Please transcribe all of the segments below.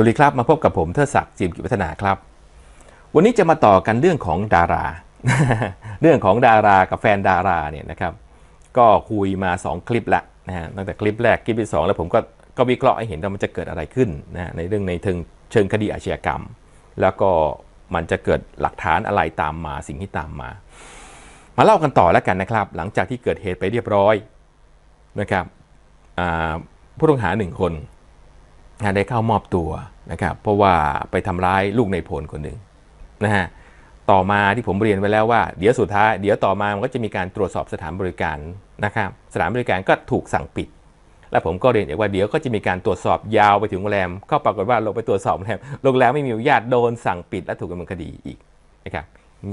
วัสดีครับมาพบกับผมเทิดศักดิ์จิมกิจวัฒนาครับ วันนี้จะมาต่อกันเรื่องของดารา เรื่องของดารากับแฟนดาราเนี่ยนะครับ ก็คุยมา 2 คลิปละนะฮะตั้งแต่คลิปแรกคลิปที่ 2 แล้วผมก็ก็วิเคราะห์ให้เห็นว่ามันจะเกิดอะไรขึ้นนะในเรื่องในเชิงเชิงคดีอาชญากรรม แล้วก็มันจะเกิดหลักฐานอะไรตามมาสิ่งที่ตามมา มาเล่ากันต่อแล้วกันนะครับ หลังจากที่เกิดเหตุไปเรียบร้อยนะครับผู้ต้องหาหนึ่งคน ได้เข้ามอบตัวนะครับเพราะว่าไปทำร้ายลูกในพลคนหนึ่งนะฮะต่อมาที่ผมเรียนไว้แล้วว่า เดี๋ยวสุดท้ายเดี๋ยวต่อมามันก็จะมีการตรวจสอบสถานบริการนะครับสถานบริการก็ถูกสั่งปิด และผมก็เรียนอีกว่าเดี๋ยวก็จะมีการตรวจสอบยาวไปถึงโรงแรมก็ปรากฏว่าลงไปตรวจสอบโรงแรมโรงแรมไม่มีอนุญาตโดนสั่งปิดและถูกดำเนินคดีอีกนะครับ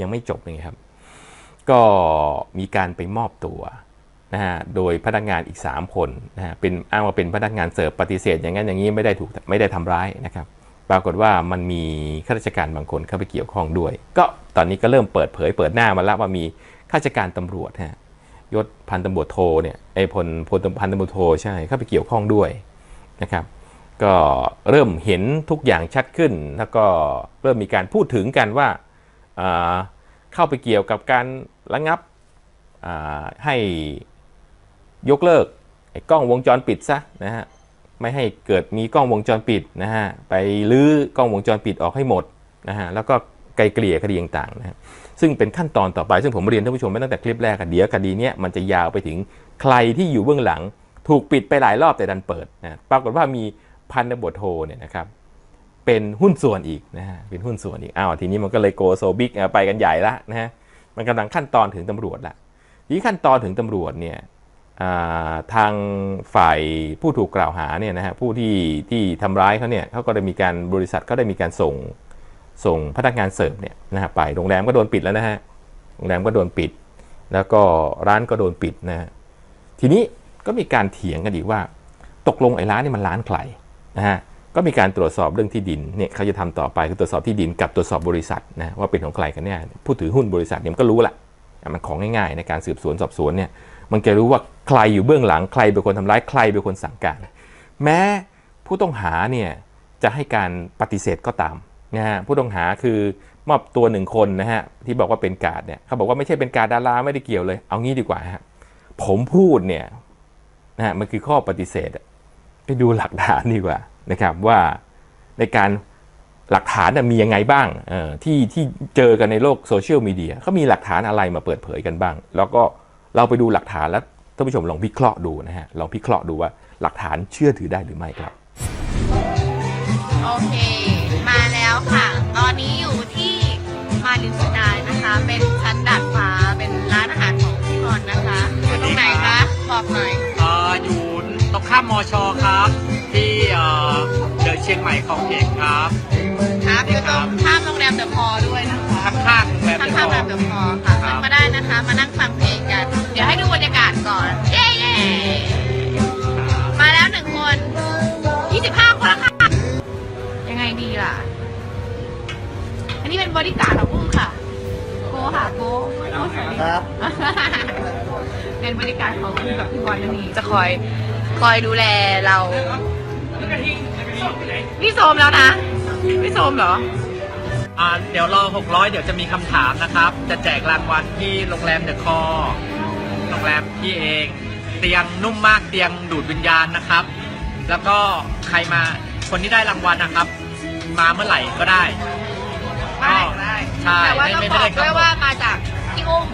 ยังไม่จบเลยครับ ก็มีการไปมอบตัว นะฮะโดยพนักงานอีก 3 คนนะฮะเป็นอ้างว่าเป็นพนักงานเสิร์ฟปฏิเสธ อย่างนั้นอย่างนี้ไม่ได้ถูกไม่ได้ทำร้ายนะครับปรากฏว่ามันมีข้าราชการบางคนเข้าไปเกี่ยวข้องด้วย ก็ตอนนี้ก็เริ่มเปิดเผยเปิดหน้ามาแล้วว่ามีข้าราชการตำรวจฮะยศพันตำรวจโทเนี่ยไอ้พลพลพันตำรวจโทใช่เข้าไปเกี่ยวข้องด้วยนะครับก็เริ่มเห็นทุกอย่างชัดขึ้น แล้วก็เริ่มมีการพูดถึงกันว่าเข้าไปเกี่ยวกับการระงับให้ ยกเลิกไอ้กล้องวงจรปิดซะนะฮะไม่ให้เกิดมีกล้องวงจรปิดนะฮะไปลื้อกล้องวงจรปิดออกให้หมดนะฮะแล้วก็ไกลเกลี่ยคดีต่างๆนะฮะซึ่งเป็นขั้นตอนต่อไป ซึ่งผมเรียนท่านผู้ชมไปตั้งแต่คลิปแรกอะเดี๋ยวคดีเนี้ยมันจะยาวไปถึงใครที่อยู่เบื้องหลัง ถูกปิดไปหลายรอบแต่ดันเปิดนะปรากฏว่ามีพันตำรวจโทเนี่ยนะครับเป็นหุ้นส่วนอีกนะฮะเป็นหุ้นส่วนอีกอ้าวทีนี้มันก็เลยโกโซบิกไปกันใหญ่ละนะฮะมันกำลังขั้นตอนถึงตำรวจละทีขั้นตอนถึงตำรวจเนี่ย ทางฝ่ายผู้ถูกกล่าวหาเนี่ยนะฮะผู้ที่ที่ทำร้ายเขาเนี่ยเขาก็ได้มีการบริษัทเขาได้มีการส่งส่งพนักงานเสิร์ฟเนี่ยนะฮะไปโรงแรมก็โดนปิดแล้วนะฮะโรงแรมก็โดนปิด แล้วก็ร้านก็โดนปิดนะฮะทีนี้ก็มีการเถียงกันอีกว่า ตกลงไอ้ร้านนี่มันร้านใครนะฮะก็มีการตรวจสอบเรื่องที่ดินเนี่ยเขาจะทำต่อไปคือตรวจสอบที่ดินกับตรวจสอบบริษัทนะว่าเป็นของใครกันเนี่ยผู้ถือหุ้นบริษัทเนี่ยมันก็รู้แหละมันของง่ายๆในการสืบสวนสอบสวนเนี่ย มันจะรู้ว่าใครอยู่เบื้องหลังใครเป็นคนทำร้ายใครเป็นคนสั่งการ แม้ผู้ต้องหาเนี่ยจะให้การปฏิเสธก็ตามนะฮะผู้ต้องหาคือมอบตัวหนึ่งคนนะฮะที่บอกว่าเป็นกาดเนี่ยเขาบอกว่าไม่ใช่เป็นกาดดาราไม่ได้เกี่ยวเลย เอางี้ดีกว่าฮะผมพูดเนี่ยนะฮะมันคือข้อปฏิเสธไปดูหลักฐานดีกว่านะครับว่าในการหลักฐานมียังไงบ้างเออที่ที่เจอกันในโลกโซเชียลมีเดียเขามีหลักฐานอะไรมาเปิดเผยกันบ้าง แล้วก็ เราไปดูหลักฐานแล้วท่านผู้ชมลองวิเคราะห์ดูนะฮะลองพิเคราะห์ดูว่าหลักฐานเชื่อถือได้หรือไม่ครับ โอเค มาแล้วค่ะ ตอนนี้อยู่ที่มารินสกายนะคะ เป็นชั้นดาดฟ้าเป็นร้านอาหารของพี่บอลนะคะอยู่ตรงไหนคะบอกหน่อยเอ่ออยู่ตรงข้ามมอชอครับ ที่เอ่อเดอะเชียงใหม่ของเอกครับ ครับอยู่ตรงข้ามโรงแรมเดอะพอลล์ด้วยนะคะ ข้างๆแบบข้างๆโรงแรมเดอะพอลล์ค่ะครับ มาได้นะคะ มานั่งฟังเพลงกัน เดี๋ยวให้ดูบรรยากาศก่อน เย้เย้มาแล้วหนึ่งคน 25 คนแล้วค่ะ ยังไงดีล่ะ อันนี้เป็นบริการดของอุ้มค่ะ โกค่ะโกโกสวัสดีครับ เป็นบริการของอุ้มกับพี่บอลนั่นเองจะคอยคอยดูแลเราพี่โซมแล้วนะพี่โซมเหรอ อ่าเดี๋ยวรอ 600 เดี๋ยวจะมีคำถามนะครับ จะแจกรางวัลที่โรงแรมเดอะคอโรงแรมพี่เอง เตียงนุ่มมากเตียงดูดวิญญาณนะครับ แล้วก็ใครมาคนที่ได้รางวัลนะครับ มาเมื่อไหร่ก็ได้ได้ได้ใช่แต่ว่าไม่ต้องไม่บไม่อกได้ด้วยกำหนดว่ามาจากพี่อุ้ม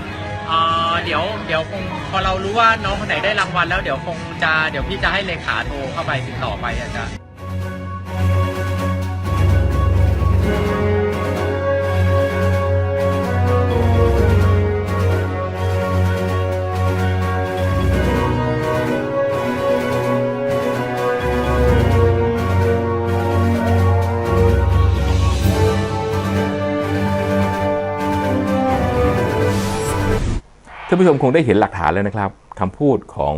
เอ่อเดี๋ยวเดี๋ยวคงพอเรารู้ว่าน้องคนไหนได้รางวัลแล้วเดี๋ยวคงจะเดี๋ยวพี่จะให้เลขาโทรเข้าไปติดต่อไปอาจารย์ ท่านผู้ชมคงได้เห็นหลักฐานแล้วนะครับคำพูดของ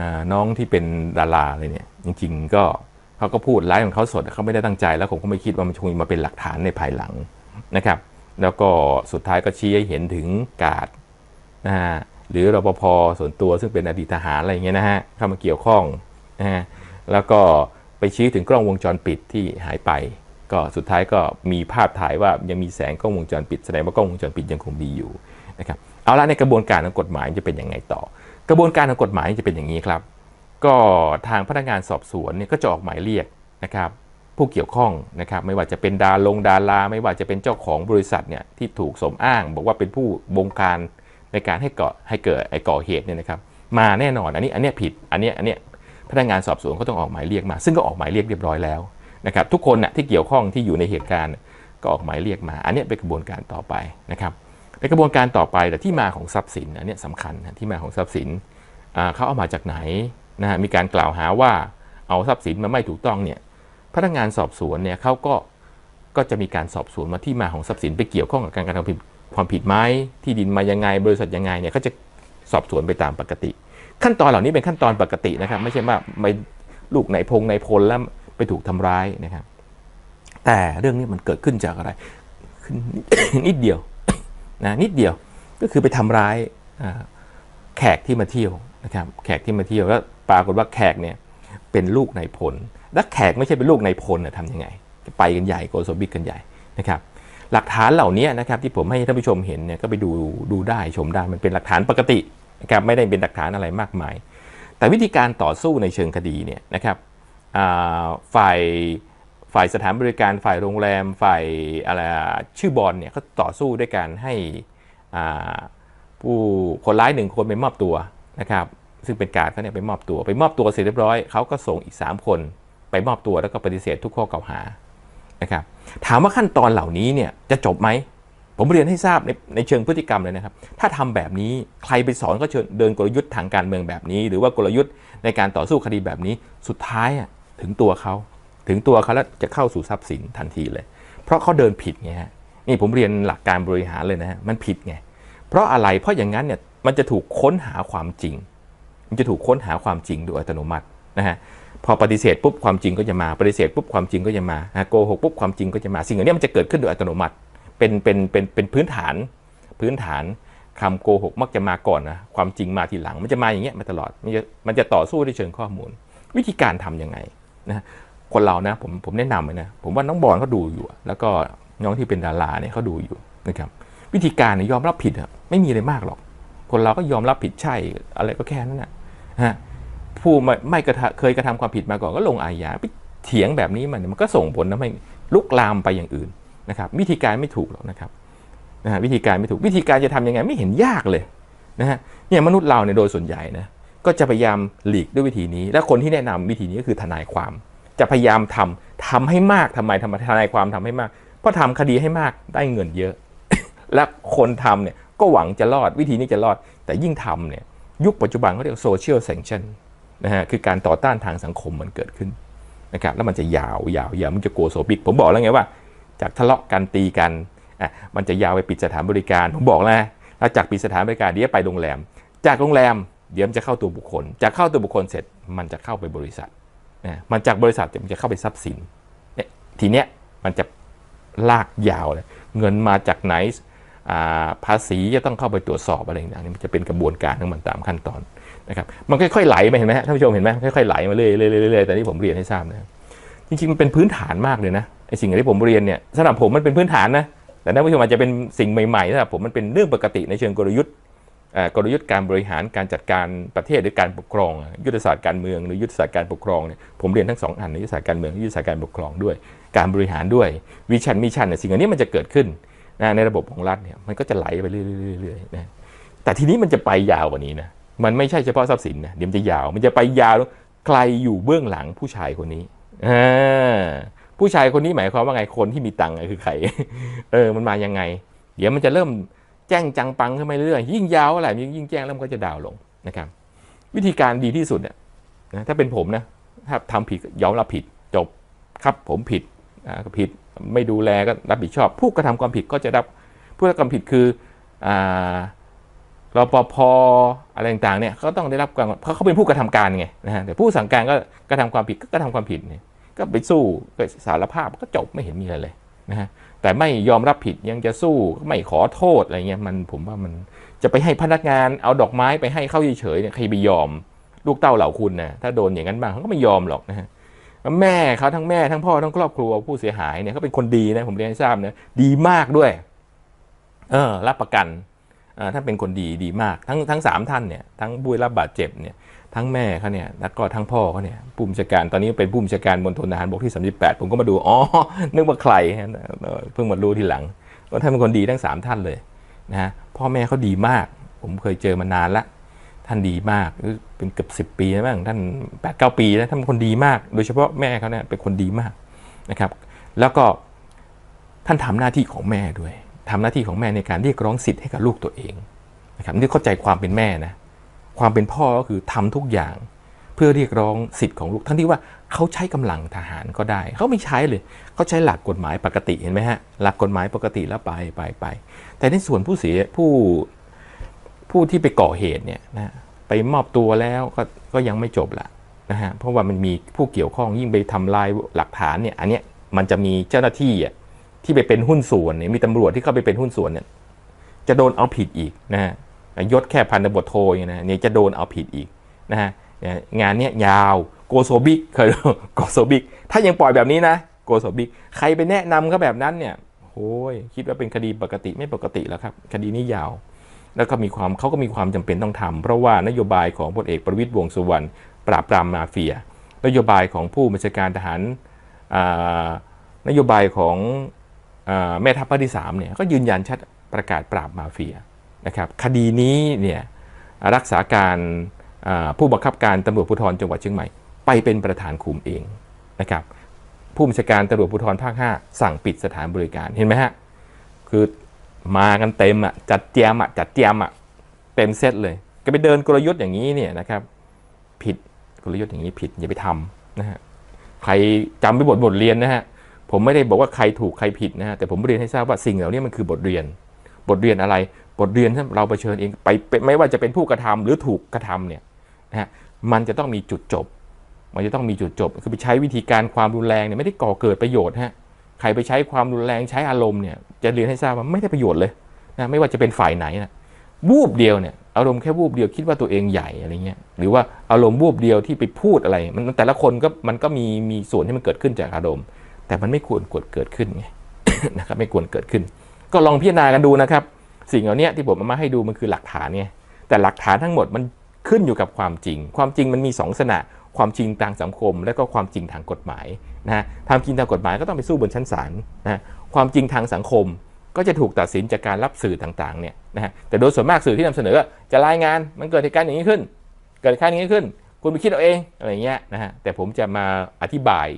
อน้องที่เป็นดาราเลยเนี่ยจริง ๆ ก็เขาก็พูดไลฟ์ของเขาสดเขาไม่ได้ตั้งใจ แล้วผมก็ไม่คิดว่ามันคงมาเป็นหลักฐานในภายหลังนะครับ แล้วก็สุดท้ายก็ชี้ให้เห็นถึงการดนะฮะหรือรปภส่วนตัวซึ่งเป็นอดีตทหารอะไรเงี้ยนะฮะเข้ามาเกี่ยวข้องนะฮะแล้วก็ไปชี้ถึงกล้องวงจรปิดที่หายไป ก็สุดท้ายก็มีภาพถ่ายว่ายังมีแสงกล้องวงจรปิด แสดงว่ากล้องวงจรปิดยังคงดีอยู่นะครับ เอาละในกระบวนการทางกฎหมายจะเป็นยังไงต่อ กระบวนการทางกฎหมายจะเป็นอย่างนี้ครับ ก็ทางพนักงานสอบสวนเนี่ยก็จะออกหมายเรียกนะครับ ผู้เกี่ยวข้องนะครับ ไม่ว่าจะเป็นดาลงดาราไม่ว่าจะเป็นเจ้าของบริษัทเนี่ยที่ถูกสมอ้าง บอกว่าเป็นผู้บงการในการให้เกิดให้เกิดไอ้ก่อเหตุเนี่ยนะครับ มาแน่นอนอันนี้อันนี้ผิดอันนี้อันนี้พนักงานสอบสวนก็ต้องออกหมายเรียกมา ซึ่งก็ออกหมายเรียกเรียบร้อยแล้วนะครับทุกคนน่ะที่เกี่ยวข้องที่อยู่ในเหตุการณ์ก็ออกหมายเรียกมา อันนี้เป็นกระบวนการต่อไปนะครับ ในกระบวนการต่อไปแต่ที่มาของทรัพย์สินอันเนี้ยสำคัญนะที่มาของทรัพย์สินเขาเอามาจากไหนนะฮะมีการกล่าวหาว่าเอาทรัพย์สินมาไม่ถูกต้องเนี่ยพนักงานสอบสวนเนี่ยเขาก็ก็จะมีการสอบสวนมาที่มาของทรัพย์สินไปเกี่ยวข้องกับการกระทำผิดความผิดไหมที่ดินมายังไง บริษัทยังไงเนี่ยเขาจะสอบสวนไปตามปกติ ขั้นตอนเหล่านี้เป็นขั้นตอนปกตินะครับ ไม่ใช่ว่าไม่ลูกในพงในพลแล้วไปถูกทำร้ายนะครับ แต่เรื่องนี้มันเกิดขึ้นจากอะไรขึ้นนิดเดียว นะนิดเดียวก็คือไปทำร้ายแขกที่มาเที่ยวนะครับแขกที่มาเที่ยวแล้วปรากฏว่าแขกเนี่ยเป็นลูกในพลและแขกไม่ใช่เป็นลูกในพลนะทำยังไง ไปกันใหญ่โกโซบิกกันใหญ่นะครับหลักฐานเหล่านี้นะครับที่ผมให้ท่านผู้ชมเห็นเนี่ยก็ไปดูดูได้ชมได้มันเป็นหลักฐานปกตินะครับไม่ได้เป็นหลักฐานอะไรมากมาย แต่วิธีการต่อสู้ในเชิงคดีเนี่ยนะครับฝ่าย ฝ่ายสถานบริการฝ่ายโรงแรมฝ่ายอะไรชื่อบอลเนี่ยเขาต่อสู้ด้วยการให้ผู้คนร้ายหนึ่งคนไปมอบตัวนะครับซึ่งเป็นการเขาเนี่ยไปมอบตัวไปมอบตัวเสร็จเรียบร้อยเขาก็ส่งอีก 3 คนไปมอบตัวแล้วก็ปฏิเสธทุกข้อกล่าวหานะครับถามว่าขั้นตอนเหล่านี้เนี่ยจะจบไหม ผมเรียนให้ทราบในในเชิงพฤติกรรมเลยนะครับ ถ้าทำแบบนี้ใครไปสอนก็เชิญเดินกลยุทธ์ทางการเมืองแบบนี้ หรือว่ากลยุทธ์ในการต่อสู้คดีแบบนี้สุดท้ายอะถึงตัวเขา ถึงตัวเขาแล้วจะเข้าสู่ทรัพย์สินทันทีเลย เพราะเขาเดินผิดไงฮะนี่ผมเรียนหลักการบริหารเลยนะฮะมันผิดไงเพราะอะไรเพราะอย่างนั้นเนี่ยมันจะถูกค้นหาความจริง มันจะถูกค้นหาความจริงโดยอัตโนมัตินะฮะพอปฏิเสธปุ๊บความจริงก็จะมาปฏิเสธปุ๊บความจริงก็จะมาโกหกปุ๊บความจริงก็จะมา สิ่งเหล่านี้มันจะเกิดขึ้นโดยอัตโนมัติ เป็นเป็นเป็นเป็นพื้นฐานพื้นฐานคำโกหกมักจะมาก่อนนะความจริงมาทีหลังมันจะมาอย่างเงี้ยมาตลอดมันจะมันจะต่อสู้ในเชิงข้อมูล วิธีการทำยังไงนะ คนเรานะผมผมแนะนำเลยนะผมว่าน้องบอลเขาดูอยู่ แล้วก็น้องที่เป็นดาราเนี่ยเขาดูอยู่นะครับวิธีการเนี่ยยอมรับผิดอะไม่มีอะไรมากหรอก คนเราก็ยอมรับผิดใช่อะไรก็แค่นั้นนะฮะผู้ไม่ไม่กระทะเคยกระทำความผิดมาก่อนก็ลงอาญาไปเถียงแบบนี้มันมันก็ส่งผลทำให้ลุกลามไปอย่างอื่นนะครับ วิธีการไม่ถูกหรอกนะครับนะฮะวิธีการไม่ถูกวิธีการจะทำยังไงไม่เห็นยากเลยนะฮะเนี่ยมนุษย์เราเนี่ยโดยส่วนใหญ่นะก็จะพยายามหลีกด้วยวิธีนี้ และคนที่แนะนำวิธีนี้ก็คือทนายความ จะพยายามทำทำให้มากทำไมทำไมทนายความทำให้มาก เพราะทำคดีให้มากได้เงินเยอะ และคนทำเนี่ยก็หวังจะรอดวิธีนี้จะรอด แต่ยิ่งทำเนี่ยยุคปัจจุบันเขาเรียกโซเชียลแซงชันนะฮะคือการต่อต้านทางสังคมมันเกิดขึ้นนะครับแล้วมันจะยาวยาวยาวมันจะโกโซบิกผมบอกแล้วไงว่า จากทะเลาะกันตีกันอะมันจะยาวไปปิดสถานบริการผมบอกแล้วนะถ้าจากปิดสถานบริการเดี๋ยวไปโรงแรม จากโรงแรมเดี๋ยวมันจะเข้าตัวบุคคล จากเข้าตัวบุคคลเสร็จมันจะเข้าไปบริษัท นะมันจากบริษัทมันจะเข้าไปทรัพย์สินเนี่ยทีเนี้ยมันจะลากยาวเลยเงินมาจากไหนภาษีจะต้องเข้าไปตรวจสอบอะไรต่างๆนี่มันจะเป็นกระบวนการของมันตามขั้นตอนนะครับมันค่อยๆไหลมาเห็นไหมฮะท่านผู้ชมเห็นไหมค่อยๆไหลมาเรื่อยๆแต่นี่ผมเรียนให้ทราบนะจริงๆมันเป็นพื้นฐานมากเลยนะไอสิ่งที่ผมเรียนเนี่ยสำหรับผมมันเป็นพื้นฐานนะแต่ท่านผู้ชมอาจจะเป็นสิ่งใหม่ๆสำหรับผมมันเป็นเรื่องปกติในเชิงกลยุทธ์ กลยุทธ์การบริหารการจัดการประเทศหรือการปกครอง ยุทธศาสตร์การเมืองหรือยุทธศาสตร์การปกครองเนี่ยผมเรียนทั้งสองอันในยุทธศาสตร์การเมืองและยุทธศาสตร์การปกครองด้วย การบริหารด้วยวิชันมิชันเนี่ยสิ่งเหล่านี้มันจะเกิดขึ้นนะในระบบของรัฐเนี่ยมันก็จะไหลไปเรื่อยๆนะแต่ทีนี้มันจะไปยาวกว่านี้นะมันไม่ใช่เฉพาะทรัพย์สินนะเดี๋ยวมันจะยาว มันจะไปยาวใครอยู่เบื้องหลังผู้ชายคนนี้ผู้ชายคนนี้หมายความว่าไงคนที่มีตังค์คือใครเออมันมายังไง เดี๋ยวมันจะเริ่ม แจ้งจังปังขึ้นมาเรื่อยๆยิ่งยาวอะไรยิ่งแจ้งแล้วมันก็จะดาวลงนะครับ วิธีการดีที่สุดเนี่ยนะถ้าเป็นผมนะถ้าทำผิดยอมรับผิดจบครับผมผิดผิดไม่ดูแลก็รับผิดชอบ ผู้กระทำความผิดก็จะรับผู้กระทำความผิดคืออ่ารปภอะไรต่างๆเนี่ยเขาต้องได้รับการเพราะเขาเป็นผู้กระทำการไงนะฮะแต่ผู้สั่งการก็กระทำความผิดก็กระทำความผิดเนี่ยก็ไปสู้ก็สารภาพก็จบไม่เห็นมีอะไรเลยนะฮะ แต่ไม่ยอมรับผิดยังจะสู้ไม่ขอโทษอะไรเงี้ยมันผมว่ามันจะไปให้พนักงานเอาดอกไม้ไปให้เข้าเฉยๆเนี่ยใครไปยอม ลูกเต้าเหล่าคุณนะถ้าโดนอย่างนั้นบ้างเขาก็ไม่ยอมหรอกนะฮะแม่เขาทั้งแม่ทั้งพ่อทั้งครอบครัวผู้เสียหายเนี่ยเขาเป็นคนดีนะผมเรียนให้ทราบนะดีมากด้วย เออรับประกันอ่าท่านเป็นคนดีดีมากทั้งทั้งสามท่านเนี่ยทั้งผู้รับบาดเจ็บเนี่ย ทั้งแม่เขาเนี่ยแล้วก็ทั้งพ่อเขาเนี่ยผู้บัญชาการตอนนี้เป็นผู้บัญชาการมณฑลทหารบกที่ 38 ผมก็มาดูอ๋อนึกว่าใครเพิ่งมารู้ทีหลังว่าท่านเป็นคนดีทั้งสามท่านเลยนะฮะพ่อแม่เขาดีมาก ผมเคยเจอมานานละท่านดีมากเป็นเกือบสิบปีแล้วมั้งท่านแปดเก้าปีแล้วท่านเป็นคนดีมาก โดยเฉพาะแม่เขาเนี่ยเป็นคนดีมากนะครับ แล้วก็ท่านทำหน้าที่ของแม่ด้วยทำหน้าที่ของแม่ในการเรียกร้องสิทธิ์ให้กับลูกตัวเองนะครับนี่เข้าใจความเป็นแม่นะ ความเป็นพ่อก็คือทำทุกอย่างเพื่อเรียกร้องสิทธิ์ของลูกทั้งที่ว่าเขาใช้กำลังทหารก็ได้ เขาไม่ใช้เลย เขาใช้หลักกฎหมายปกติเห็นไหมฮะ หลักกฎหมายปกติแล้วไปไปไป แต่ในส่วนผู้เสียผู้ผู้ที่ไปก่อเหตุเนี่ยนะไปมอบตัวแล้วก็ก็ยังไม่จบละนะฮะ เพราะว่ามันมีผู้เกี่ยวข้องยิ่งไปทำลายหลักฐานเนี่ย อันเนี้ยมันจะมีเจ้าหน้าที่อะที่ไปเป็นหุ้นส่วนเนี่ยมีตำรวจที่เข้าไปเป็นหุ้นส่วนเนี่ยจะโดนเอาผิดอีกนะฮะ ยศแค่พันตำรวจโทอย่างนะเนี่ยจะโดนเอาผิดอีกนะฮะงานเนี้ยยาวโกโซบิกเคยโกโซบิกถ้ายังปล่อยแบบนี้นะโกโซบิกใครไปแนะนำเขาแบบนั้นเนี่ยโอ้ยคิดว่าเป็นคดีปกติไม่ปกติแล้วครับ คดีนี้ยาว แล้วก็มีความเขาก็มีความจำเป็นต้องทำเพราะว่านโยบายของพลเอกประวิตยวงสุวรรณปราบปรามมาเฟีย นโยบายของผู้บัญชาการทหารนโยบายของอแม่ทัพภาคที่3เนี่ยก็ยืนยันชัดประกาศปราบมาเฟีย นะครับคดีนี้เนี่ยรักษาการผู้บังคับการตำรวจภูธรจังหวัดเชียงใหม่ ไปเป็นประธานคุมเองนะครับผู้บัญชาการตำรวจภูธรภาค 5 สั่งปิดสถานบริการเห็นไหมฮะคือมากันเต็มอะจัดเตรียมอะจัดเตรียมอะเต็มเซตเลย ก็ไปเดินกลยุทธ์อย่างนี้เนี่ยนะครับผิดกลยุทธ์อย่างนี้ผิดอย่าไปทำนะฮะใครจำไปบทบทเรียนนะฮะผมไม่ได้บอกว่าใครถูกใครผิดนะฮะแต่ผมเรียนให้ทราบว่าสิ่งเหล่านี้มันคือบทเรียน บทเรียนอะไร บทเรียนที่เราเผชิญเองไปไม่ว่าจะเป็นผู้กระทำหรือถูกกระทำเนี่ยนะฮะมันจะต้องมีจุดจบ มันจะต้องมีจุดจบ คือไปใช้วิธีการความรุนแรงเนี่ยไม่ได้ก่อเกิดประโยชน์ฮะใครไปใช้ความรุนแรงใช้อารมณ์เนี่ยจะเรียนให้ทราบว่าไม่ได้ประโยชน์เลยนะไม่ว่าจะเป็นฝ่ายไหนนะวูบเดียวเนี่ยอารมณ์แค่วูบเดียวคิดว่าตัวเองใหญ่อะไรเงี้ยหรือว่าอารมณ์วูบเดียวที่ไปพูดอะไร มันแต่ละคนก็มันก็มีมีส่วนที่มันเกิดขึ้นจากอารมณ์ แต่มันไม่ควรกดเกิดขึ้นไงนะครับไม่ควรเกิดขึ้น ก็ลองพิจารณากันดูนะครับ สิ่งเหล่านี้ที่ผมเอามาให้ดูมันคือหลักฐานไงแต่หลักฐานทั้งหมดมันขึ้นอยู่กับความจริง ความจริงมันมีสองลักษณะ ความจริงทางสังคม และก็ความจริงทางกฎหมายนะฮะทางจริงทางกฎหมายก็ต้องไปสู้บนชั้นศาลนะความจริงทางสังคมก็จะถูกตัดสินจากการรับสื่อต่างๆเนี่ยนะฮะแต่โดยส่วนมากสื่อที่นำเสนอจะรายงานมันเกิดเหตุการณ์อย่างนี้ขึ้น เกิดเหตุการณ์อย่างนี้ขึ้น คุณไปคิดเอาเองอะไรเงี้ยนะฮะแต่ผมจะมาอธิบาย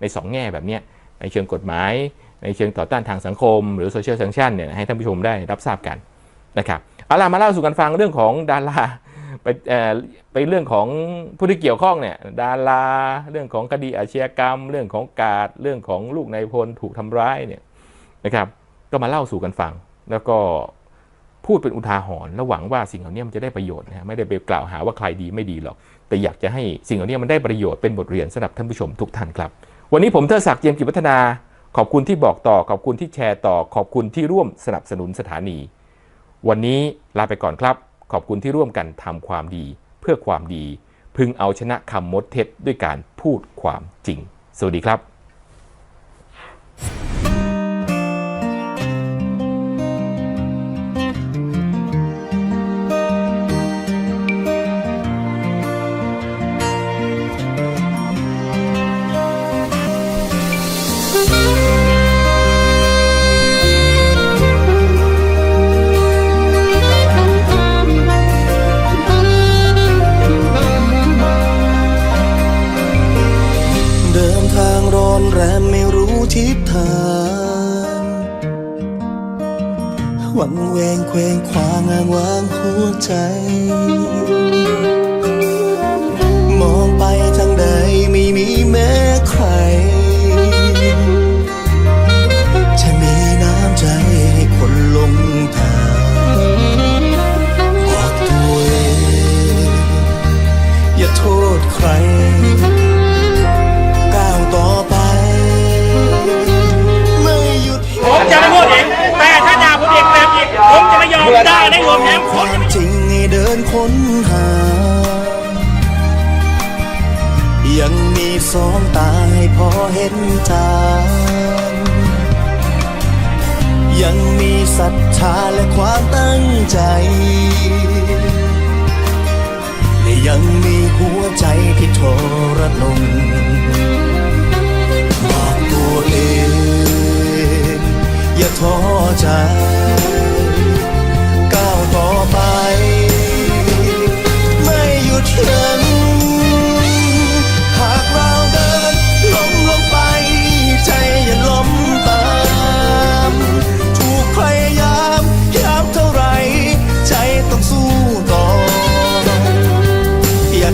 ในสองแง่แบบเนี้ยในเชิงกฎหมาย ในเชิงต่อต้านทางสังคม หรือโซเชียล a ซ c t ชันเนี่ยให้ท่านผู้ชมได้รับทราบกันนะครับเอาล่ะมาเล่าสู่กันฟังเรื่องของดาราไปเอ่อไปเรื่องของผู้ที่เกี่ยวข้องเนี่ยดาราเรื่องของคดีอาชญากรรม เรื่องของการเรื่องของลูกนายพลถูกทำร้ายเนี่ยนะครับ ก็มาเล่าสู่กันฟัง แล้วก็พูดเป็นอุทาหรณ์และหวังว่าสิ่งเหล่านี้มันจะได้ประโยชน์นะไม่ได้ไปกล่าวหาว่าใครดีไม่ดีหรอก แต่อยากจะให้สิ่งเหล่านี้มันได้ประโยชน์เป็นบทเรียนสำหรับท่านผู้ชมทุกท่านครับ วันนี้ผมเทดศักดิ์เจียมกิจวัฒนา ขอบคุณที่บอกต่อ ขอบคุณที่แชร์ต่อ ขอบคุณที่ร่วมสนับสนุนสถานี วันนี้ลาไปก่อนครับ ขอบคุณที่ร่วมกันทำความดี เพื่อความดี พึงเอาชนะคำมดเท็จด้วยการพูดความจริง สวัสดีครับ ศรัทธาและความตั้งใจ และยังมีหัวใจที่ทรนงบอกตัวเอง อย่าท้อใจ ก้าวต่อไป ไม่หยุดยั้ง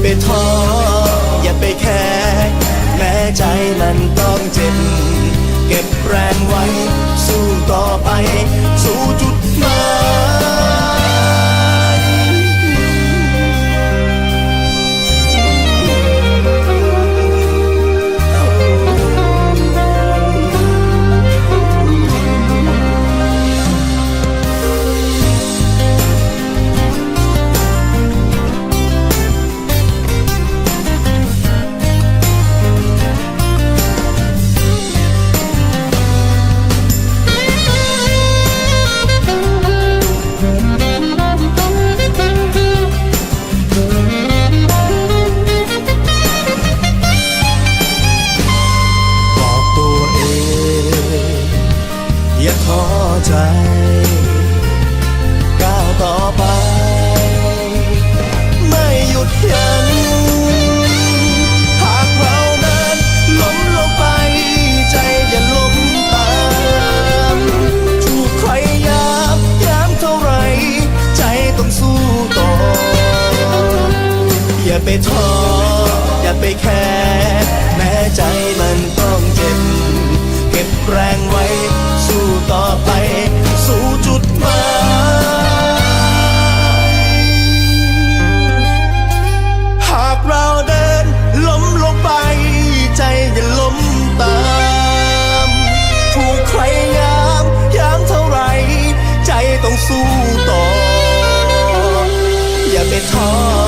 ไปท้ออย่าไปแค่แม้ใจมันต้องเจ็บ เก็บแรงไว้ สู้ต่อไป ไปท้ออย่าไปแค่แม้ใจมันต้องเจ็บ เก็บแรงไว้ สู้ต่อไป สู่จุดหมายหากเราเดินล้มลงไป ใจอย่าล้มตาม ถูกใครยามยามเท่าไร ใจต้องสู้ต่อ อย่าไปท้อ